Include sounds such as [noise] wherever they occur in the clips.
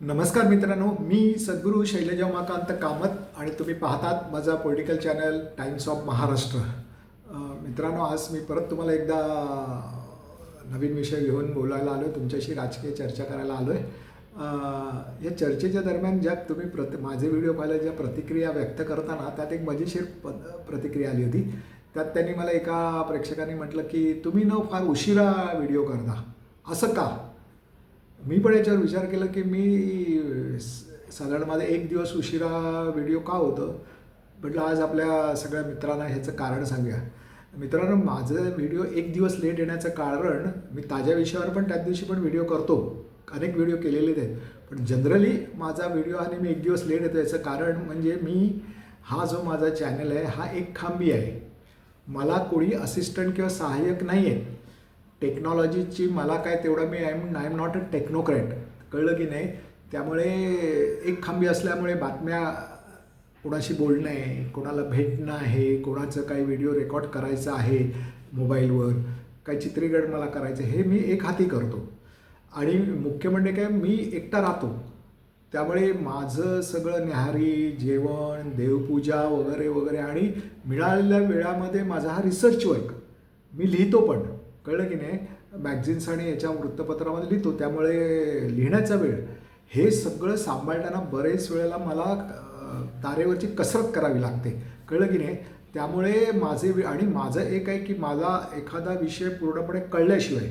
नमस्कार मित्रांनो मी सद्गुरू शैलजा उमाकांत कामत आणि तुम्ही पाहतात माझा political channel times of Maharashtra मित्रांनो आज मी परत तुम्हाला एकदा नवीन विषय घेऊन बोलायला आलो आहे तुमच्याशी राजकीय चर्चा करायला आलो आहे या चर्चेच्या दरम्यान ज्या तुम्ही प्रत माझे व्हिडिओ पाहिले ज्या प्रतिक्रिया व्यक्त करताना त्यात एक मजेशीर प प्रतिक्रिया आली होती. त्यात त्यांनी मला एका प्रेक्षकाने म्हटलं की तुम्ही न फार उशिरा व्हिडिओ करता. असं का? मी पण याच्यावर विचार केला की मी स- साधारण माझा एक दिवस उशिरा व्हिडिओ का होतं? म्हटलं आज आपल्या सगळ्या मित्रांना ह्याचं कारण सांगूया. मित्रांनो माझं व्हिडिओ एक दिवस लेट येण्याचं कारण मी ताज्या विषयावर पण त्याच दिवशी पण व्हिडिओ करतो. अनेक व्हिडिओ केलेले आहेत पण जनरली माझा व्हिडिओ आणि मी एक दिवस लेट येतो याचं कारण म्हणजे मी हा जो माझा चॅनल आहे हा एक खांबी आहे. मला कोणी असिस्टंट किंवा सहाय्यक नाही आहे टेक्नॉलॉजीची मला काय तेवढं मी I am I am not a technocrat कळलं की नाही? त्यामुळे एक खांबी असल्यामुळे बातम्या कोणाशी बोलणं आहे कोणाला भेटणं आहे कोणाचं काही व्हिडिओ रेकॉर्ड करायचं आहे मोबाईलवर काही चित्रीकरण मला करायचं हे मी एक हाती करतो. आणि मुख्य म्हणजे काय? मी एकटा राहतो. त्यामुळे माझं सगळं न्याहारी जेवण देवपूजा वगैरे वगैरे आणि मिळालेल्या वेळामध्ये माझा हा रिसर्च वर्क मी लिहितो पण. कळलं की नाही मॅगझिन्स आणि याच्या वृत्तपत्रामध्ये लिहितो. त्यामुळे लिहिण्याचा वेळ हे सगळं सांभाळताना बरेच वेळेला मला तारेवरची कसरत करावी लागते. कळलं की नाही? त्यामुळे माझे आणि माझं एक आहे की माझा एखादा विषय पूर्णपणे कळल्याशिवाय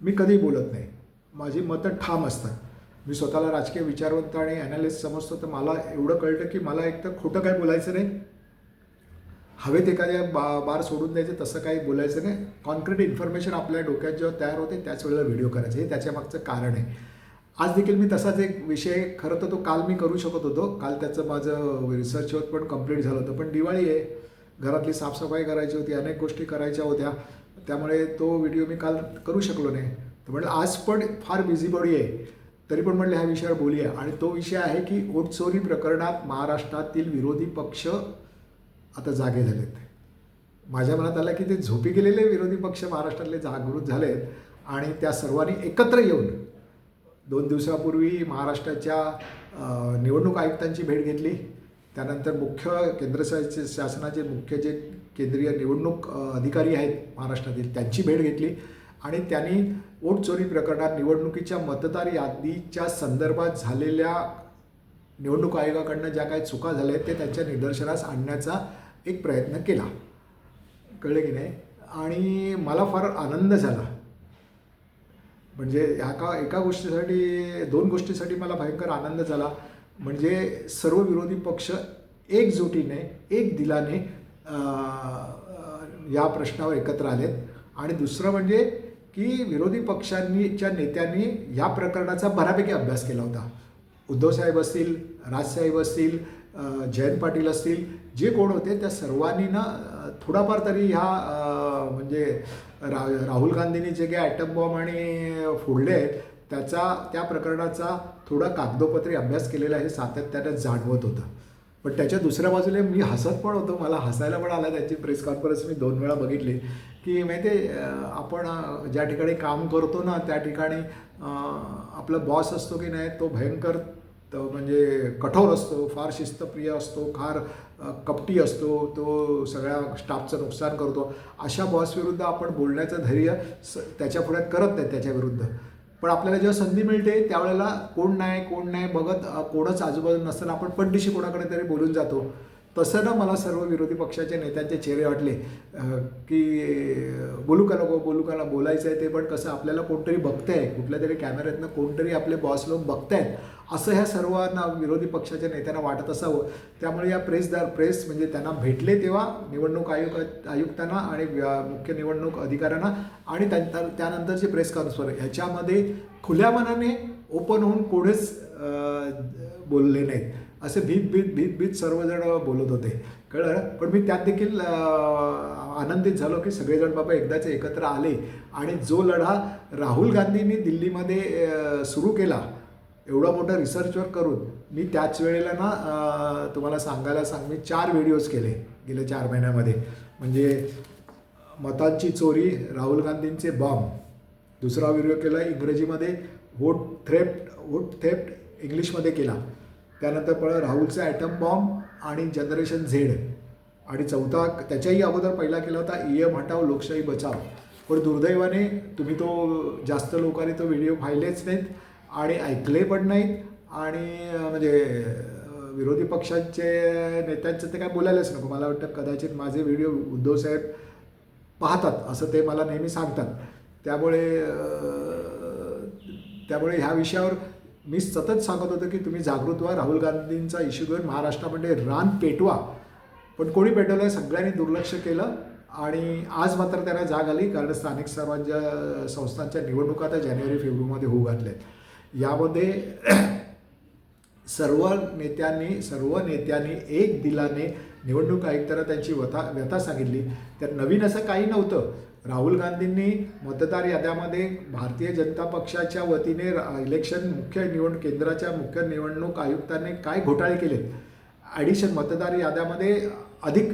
मी कधी बोलत नाही. माझी मतं ठाम असतात. मी स्वतःला राजकीय विचारवंत आणि ॲनालिस्ट समजतो तर मला एवढं कळतं की मला एक तर खोटं काय बोलायचं नाही हवेत एखाद्या बा बार सोडून द्यायचं तसं काही बोलायचं नाही. कॉन्क्रीट इन्फॉर्मेशन आपल्या डोक्यात जेव्हा तयार होते त्याच वेळेला व्हिडिओ करायचे. हे त्याच्या मागचं कारण आहे. आज देखील मी तसाच एक विषय खरं तर तो काल मी करू शकत होतो. काल त्याचं माझं रिसर्च होत पण कंप्लीट झालं होतं. पण दिवाळी आहे. घरातली साफसफाई करायची होती अनेक गोष्टी करायच्या होत्या. त्यामुळे तो व्हिडिओ मी काल करू शकलो नाही. तर म्हटलं आज पण फार बिझी बॉडी आहे. तरी पण म्हटलं ह्या विषयावर बोलूया. आणि तो विषय आहे की ओटचोरी प्रकरणात महाराष्ट्रातील विरोधी पक्ष आता जागे झालेत. माझ्या मनात आलं की ते झोपी गेलेले विरोधी पक्ष महाराष्ट्रातले जागृत झालेत आणि त्या सर्वांनी एकत्र येऊन दोन दिवसापूर्वी महाराष्ट्राच्या निवडणूक आयुक्तांची भेट घेतली. त्यानंतर मुख्य केंद्र शासनाचे मुख्य जे केंद्रीय निवडणूक अधिकारी आहेत महाराष्ट्रातील त्यांची भेट घेतली. आणि त्यांनी वोट चोरी प्रकरणात निवडणुकीच्या मतदार यादीच्या संदर्भात झालेल्या निवडणूक आयोगाकडनं ज्या काही चुका झाल्या आहेत ते त्यांच्या निदर्शनास आणण्याचा एक प्रयत्न केला. कळलं की नाही? आणि मला फार आनंद झाला. म्हणजे ह्या का एका गोष्टीसाठी दोन गोष्टीसाठी मला भयंकर आनंद झाला. म्हणजे सर्व विरोधी पक्ष एकजुटीने एक दिलाने या प्रश्नावर एकत्र आलेत. आणि दुसरं म्हणजे की विरोधी पक्षांनीच्या नेत्यांनी या प्रकरणाचा बऱ्यापैकी अभ्यास केला होता. उद्धवसाहेब असतील राजसाहेब असतील जयंत पाटील असतील जे कोण होते त्या सर्वांनी ना थोडाफार तरी ह्या म्हणजे रा राहुल गांधींनी जे काही ॲटम बॉम्ब आणि फोडले आहेत त्याचा त्या प्रकरणाचा थोडा कागदोपत्री अभ्यास केलेला हे सातत्यानं जाणवत होतं. पण त्याच्या दुसऱ्या बाजूला मी हसत पण होतो मला हसायला पण आला त्याची प्रेस कॉन्फरन्स मी दोन वेळा बघितली की माहिती आहे, आपण ज्या ठिकाणी काम करतो ना त्या ठिकाणी आपला बॉस असतो की नाही तो भयंकर तो म्हणजे कठोर असतो फार शिस्तप्रिय असतो फार कपटी असतो तो सगळ्या स्टाफचं नुकसान करतो. अशा बॉसविरुद्ध आपण बोलण्याचं धैर्य स त्याच्या पुढ्यात करत नाही त्याच्याविरुद्ध पण आपल्याला जेव्हा संधी मिळते त्यावेळेला कोण नाही कोण नाही बघत कोणच आजूबाजू नसताना आपण पड्डीशी कोणाकडे तरी बोलून जातो. तसं ना मला सर्व विरोधी पक्षाच्या नेत्यांचे चेहरे वाटले की बोलू का नको बोलू का ना बोलायचं आहे ते पण कसं आपल्याला कोणतरी बघतंय कुठल्या तरी कॅमेऱ्यातनं कोणतरी आपले बॉस लोक बघतायत. असं ह्या सर्वांना विरोधी पक्षाच्या नेत्यांना वाटत असावं. त्यामुळे या प्रेसदार प्रेस म्हणजे त्यांना भेटले तेव्हा निवडणूक आयुक्त आयुक्तांना आणि मुख्य निवडणूक अधिकाऱ्यांना आणि त्यानंतर त्यानंतरची प्रेस कॉन्फरन्स ह्याच्यामध्ये खुल्या मनाने ओपन होऊन कोणीच बोलले नाहीत. असे भीत भीत भीत भीत सर्वजण बोलत होते. कळलं? पण मी त्यात देखील आनंदित झालो की सगळेजण बाबा एकदाच एकत्र आले. आणि जो लढा राहुल गांधींनी दिल्लीमध्ये सुरू केला एवढा मोठा रिसर्चवर करून मी त्याच वेळेला ना तुम्हाला सांगायला सांग मी चार व्हिडिओज केले गेल्या चार महिन्यामध्ये. म्हणजे मतांची चोरी राहुल गांधींचे बॉम्ब दुसरा व्हिडिओ केला इंग्रजीमध्ये वोट थ्रेप्ट वोट थेप्ट इंग्लिशमध्ये केला. त्यानंतर पळ राहुलचा ॲटम बॉम्ब आणि जनरेशन झेड आणि चौथा त्याच्याही अगोदर पहिला केला होता इयम हटाव लोकशाही बचाव. पण दुर्दैवाने तुम्ही तो जास्त लोकांनी तो व्हिडिओ पाहिलेच नाहीत. आणि ऐकले पण नाहीत. आणि म्हणजे विरोधी पक्षांचे नेत्यांचं ते काय बोलायलाच नको. मला वाटतं कदाचित माझे व्हिडिओ उद्धवसाहेब पाहतात असं ते मला नेहमी सांगतात. त्यामुळे त्यामुळे ह्या विषयावर मी सतत सांगत होतो की तुम्ही जागृत व्हा. राहुल गांधींचा इश्यू घेऊन महाराष्ट्रामध्ये म्हणजे रान पेटवा. पण कोणी पेटवलं सगळ्यांनी दुर्लक्ष केलं आणि आज मात्र त्यांना जाग आली. कारण स्थानिक स्वराज्य संस्थांच्या निवडणुका आता जानेवारी फेब्रुवारीमध्ये होऊ घातल्यात. यामध्ये [clears throat] सर्व नेत्यांनी सर्व नेत्यांनी एक दिलाने निवडणूक आयुक्तांना त्यांची व्यथा व्यथा सांगितली. तर नवीन असं काही नव्हतं. राहुल गांधींनी मतदार याद्यामध्ये भारतीय जनता पक्षाच्या वतीने इलेक्शन मुख्य निवड केंद्राच्या मुख्य निवडणूक आयुक्तांनी काय घोटाळे केले? ॲडिशन मतदार याद्यामध्ये अधिक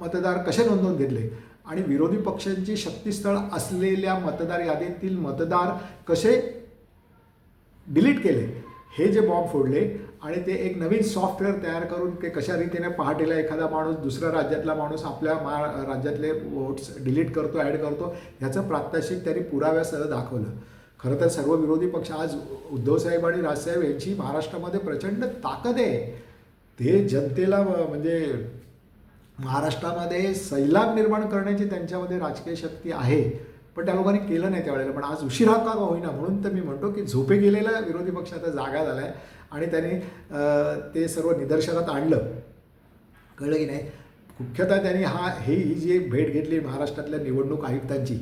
मतदार कसे नोंदवून घेतले? आणि विरोधी पक्षांची शक्तीस्थळ असलेल्या मतदार यादीतील मतदार कसे डिलीट केले. हे जे बॉम्ब फोडले आणि ते एक नवीन सॉफ्टवेअर तयार करून ते कशा रीतीने पहाटेला एखादा माणूस दुसऱ्या राज्यातला माणूस आपल्या मा राज्यातले वोट्स डिलीट करतो ॲड करतो ह्याचं प्रात्यक्षिक त्यांनी पुराव्यासह दाखवलं. खरं तर सर्व विरोधी पक्ष आज उद्धवसाहेब आणि राजसाहेब यांची महाराष्ट्रामध्ये प्रचंड ताकद आहे. ते जनतेला म्हणजे महाराष्ट्रामध्ये सैलाब निर्माण करण्याची त्यांच्यामध्ये राजकीय शक्ती आहे. पण त्या लोकांनी केलं नाही त्यावेळेला पण आज उशिरा का होईना म्हणून तर मी म्हणतो की झोपे गेलेला विरोधी पक्ष आता जागा झाला आहे आणि त्यांनी ते सर्व निदर्शनात आणलं. कळलं की नाही? मुख्यतः त्यांनी हा ही ही जी भेट घेतली महाराष्ट्रातल्या निवडणूक आयुक्तांची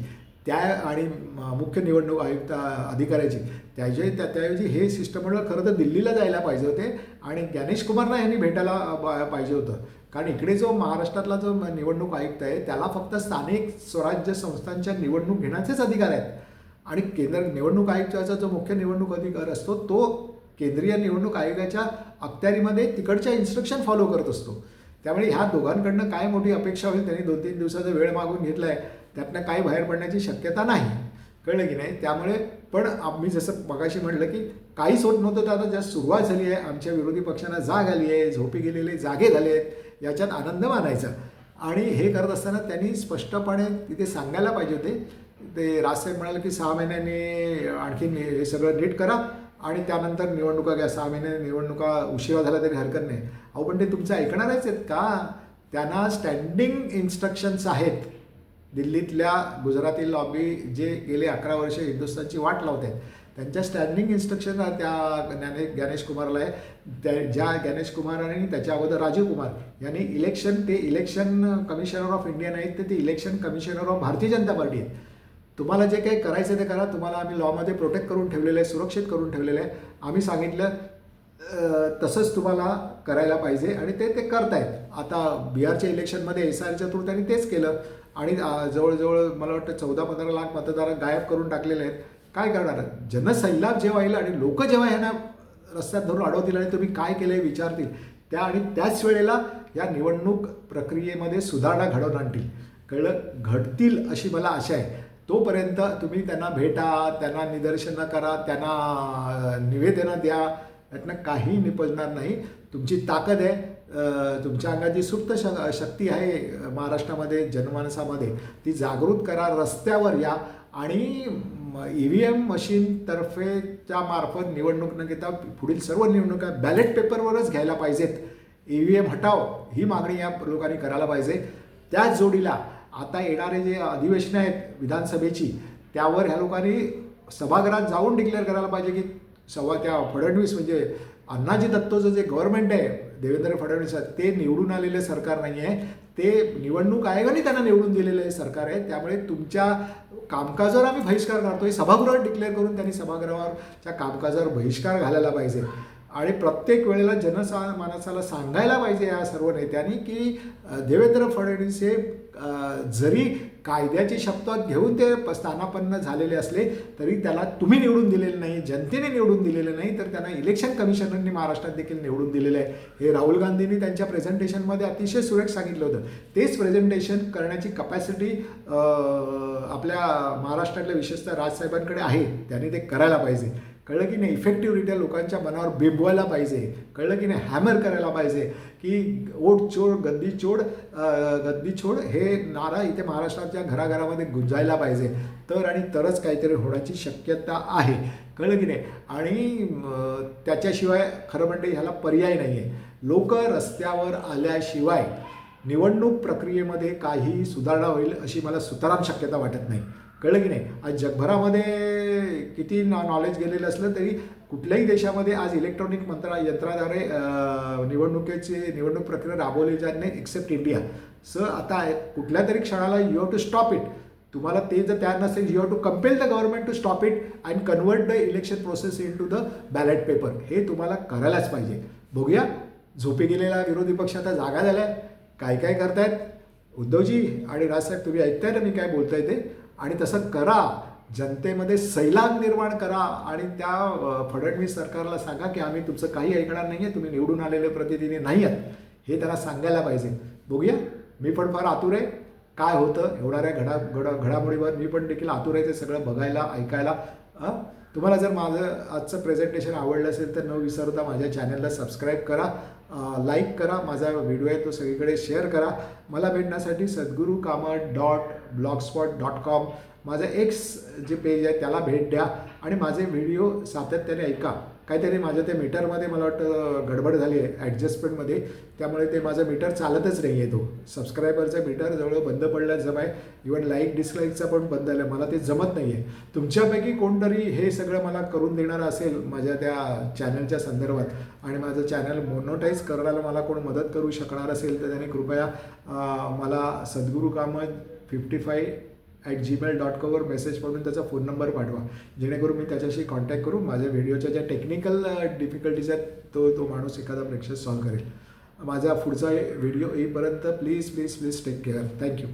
त्या आणि मुख्य निवडणूक आयुक्त अधिकाऱ्याची त्याचे त्या त्याऐवजी हे शिष्टमंडळ खरं तर दिल्लीला जायला पाहिजे होते आणि ज्ञानेश कुमारला यांनी भेटायला पाहिजे होतं. कारण इकडे जो महाराष्ट्रातला जो निवडणूक आयुक्त आहे त्याला फक्त स्थानिक स्वराज्य संस्थांच्या निवडणूक घेण्याचेच अधिकार आहेत. आणि केंद्र निवडणूक आयुक्ताचा जो मुख्य निवडणूक अधिकार असतो तो केंद्रीय निवडणूक आयोगाच्या अखत्यारीमध्ये तिकडच्या इन्स्ट्रक्शन फॉलो करत असतो. त्यामुळे ह्या दोघांकडनं काय मोठी अपेक्षा होईल त्यांनी दोन तीन दिवसाचा वेळ मागून घेतला आहे त्यातनं काही बाहेर पडण्याची शक्यता नाही. कळलं की नाही? त्यामुळे पण आम्ही जसं मगाशी म्हटलं की काहीच होत नव्हतं तर आता जास्त सुरुवात झाली आहे आमच्या विरोधी पक्षांना जाग आली आहे झोपी गेलेले जागे झाले आहेत याच्यात आनंद मानायचा. आणि हे करत असताना त्यांनी स्पष्टपणे तिथे सांगायला पाहिजे होते. ते राजसाहेब म्हणाले की सहा महिन्यांनी आणखीन हे सगळं नीट करा आणि त्यानंतर निवडणुका घ्या. सहा महिने निवडणुका उशिरा झाला तरी हरकत नाही. अहो पण ते तुमचं ऐकणारच आहेत का? त्यांना स्टँडिंग इन्स्ट्रक्शन्स आहेत. दिल्लीतल्या गुजराती लॉबी जे गेले अकरा वर्ष हिंदुस्थानची वाट लावत आहेत त्यांच्या स्टँडिंग इन्स्ट्रक्शन त्या ज्ञाने ज्ञानेश कुमारला आहे. त्या ज्या ज्ञानेश कुमार आणि त्याच्या अगोदर राजीव कुमार यांनी इलेक्शन ते इलेक्शन कमिशनर ऑफ इंडिया नाहीत तर ते election commissioner of Bharatiya Janata party आहेत. तुम्हाला जे काही करायचं ते करा. तुम्हाला आम्ही लॉमध्ये प्रोटेक्ट करून ठेवलेलं आहे सुरक्षित करून ठेवलेलं आहे. आम्ही सांगितलं तसंच तुम्हाला करायला पाहिजे आणि ते ते करतायत. आता बिहारच्या इलेक्शनमध्ये एस आरच्या थ्रू त्यांनी तेच केलं. आणि जवळजवळ मला वाटतं चौदा पंधरा लाख मतदार गायब करून टाकलेले आहेत. काय करणार जनसैलाब जेव्हा येईल आणि लोक जेव्हा ह्यांना रस्त्यात धरून अडवतील आणि तुम्ही काय केलं हे विचारतील त्या आणि त्याच वेळेला या निवडणूक प्रक्रियेमध्ये सुधारणा घडवून आणतील. कळलं? घडतील अशी मला आशा आहे. तोपर्यंत तुम्ही त्यांना भेटा त्यांना निदर्शनं करा त्यांना निवेदनं द्या. यातनं काही निपजणार नाही. तुमची ताकद आहे. तुमच्या तुमच्या अंगाची सुप्त श शक्ती आहे महाराष्ट्रामध्ये जनमानसामध्ये ती जागृत करा रस्त्यावर या. आणि ई व्ही एम मशीनतर्फेच्या मार्फत निवडणूक न घेता पुढील सर्व निवडणुका बॅलेट पेपरवरच घ्यायला पाहिजेत. ई व्ही एम हटाव ही मागणी या लोकांनी करायला पाहिजे. त्याच जोडीला आता येणारे जे अधिवेशनं आहेत विधानसभेची त्यावर ह्या लोकांनी सभागृहात जाऊन डिक्लेअर करायला पाहिजे की सव्वा त्या फडणवीस म्हणजे अण्णाजी दत्तोचं जे गव्हर्नमेंट आहे देवेंद्र फडणवीस ते निवडून आलेले सरकार नाही आहे ते निवडणूक आयोगाने त्यांना निवडून दिलेलं आहे सरकार आहे. त्यामुळे तुमच्या कामकाजावर आम्ही बहिष्कार करतो. हे सभागृहात डिक्लेअर करून त्यांनी सभागृहावरच्या कामकाजावर बहिष्कार घालायला पाहिजे. आणि प्रत्येक वेळेला जनसामानसाला सांगायला पाहिजे या सर्व नेत्यांनी की देवेंद्र फडणवीस हे जरी कायद्याची शब्दात घेऊन ते प- स्थानापन्न झालेले असले तरी त्याला तुम्ही निवडून दिलेले नाही जनतेने निवडून दिलेले नाही तर त्यांना इलेक्शन कमिशनरनी महाराष्ट्रात देखील निवडून दिलेलं आहे. हे राहुल गांधींनी त्यांच्या प्रेझेंटेशनमध्ये अतिशय सुरेख सांगितलं होतं. तेच प्रेझेंटेशन करण्याची कपॅसिटी आपल्या महाराष्ट्रातल्या विशेषतः राजसाहेबांकडे आहे. त्याने ते करायला पाहिजे. कळलं की नाही? इफेक्टिव्हरित्या लोकांच्या मनावर बिंबवायला पाहिजे. कळलं की नाही? हॅमर करायला पाहिजे की ओट चोड गद्दी चोड गद्दी छोड हे नारा इथे महाराष्ट्राच्या घराघरामध्ये गुंजायला पाहिजे. तर आणि तरच काहीतरी होण्याची शक्यता आहे. कळलं की नाही? आणि त्याच्याशिवाय खरं म्हणजे ह्याला पर्याय नाही आहे लोक रस्त्यावर आल्याशिवाय निवडणूक प्रक्रियेमध्ये काही सुधारणा होईल अशी मला सुताराम शक्यता वाटत नाही. कळलं की नाही? आज जगभरामध्ये किती नॉ नॉलेज गेलेलं असलं तरी कुठल्याही देशामध्ये आज इलेक्ट्रॉनिक मंत्रा यंत्राद्वारे निवडणुकीचे निवडणुकीची निवडणूक प्रक्रिया राबवली जात नाही एक्सेप्ट इंडिया सर आता कुठल्या तरी क्षणाला you have to stop it तुम्हाला ते जर तयार नसेल you have to compel the government to stop it and convert the election process into the ballot paper हे तुम्हाला करायलाच पाहिजे. बघूया झोपी गेलेला विरोधी पक्ष आता जागा झालाय. काय काय करतायत? उद्धवजी आणि राजसाहेब तुम्ही ऐकताय ना मी काय बोलताय ते? आणि तसं करा. जनतेमध्ये सैलाब निर्माण करा आणि त्या फडणवीस सरकारला सांगा की आम्ही तुमचं काही ऐकणार नाही आहे तुम्ही निवडून आलेले प्रतिनिधी नाही आहेत हे त्यांना सांगायला पाहिजे. बघूया मी पण फार आतुर आहे. काय होतं एवढ्या घडा घड घडामोडीवर मी पण देखील आतुर आहे ते सगळं बघायला ऐकायला. तुम्हाला जर माझं आजचं प्रेझेंटेशन आवडलं असेल तर न विसरता माझ्या चॅनलला सबस्क्राईब करा. लाईक करा. माझा व्हिडिओ आहे तो सगळीकडे शेअर करा. मला भेटण्यासाठी Sadguru Kamat dot blogspot dot com माझं एक्स जे पेज आहे त्याला भेट द्या आणि माझे व्हिडिओ सातत्याने ऐका. काहीतरी माझ्या ते मीटरमध्ये मला वाटतं गडबड झाली आहे ॲडजस्टमेंटमध्ये त्यामुळे ते माझं मीटर चालतच नाही आहे तो. सबस्क्रायबरचं मीटर जवळ बंद पडलं जमा आहे. इवन लाईक डिसलाईकचा पण बंद झालं मला ते जमत नाही आहे तुमच्यापैकी कोणतरी हे सगळं मला करून देणार असेल माझ्या त्या चॅनलच्या संदर्भात. आणि माझं चॅनल मोनोटाईज करायला मला कोण मदत करू शकणार असेल तर त्याने कृपया मला Sadguru Kamat fifty five at Gmail dot कॉमवर message पाठवून त्याचा फोन नंबर पाठवा. जेणेकरून मी त्याच्याशी कॉन्टॅक्ट करू माझ्या व्हिडिओच्या ज्या टेक्निकल डिफिकल्टीज आहेत तो तो माणूस एखादा प्रेक्षक सॉल्व्ह करेल. माझा पुढचा व्हिडिओ येईपर्यंत please please please take care thank you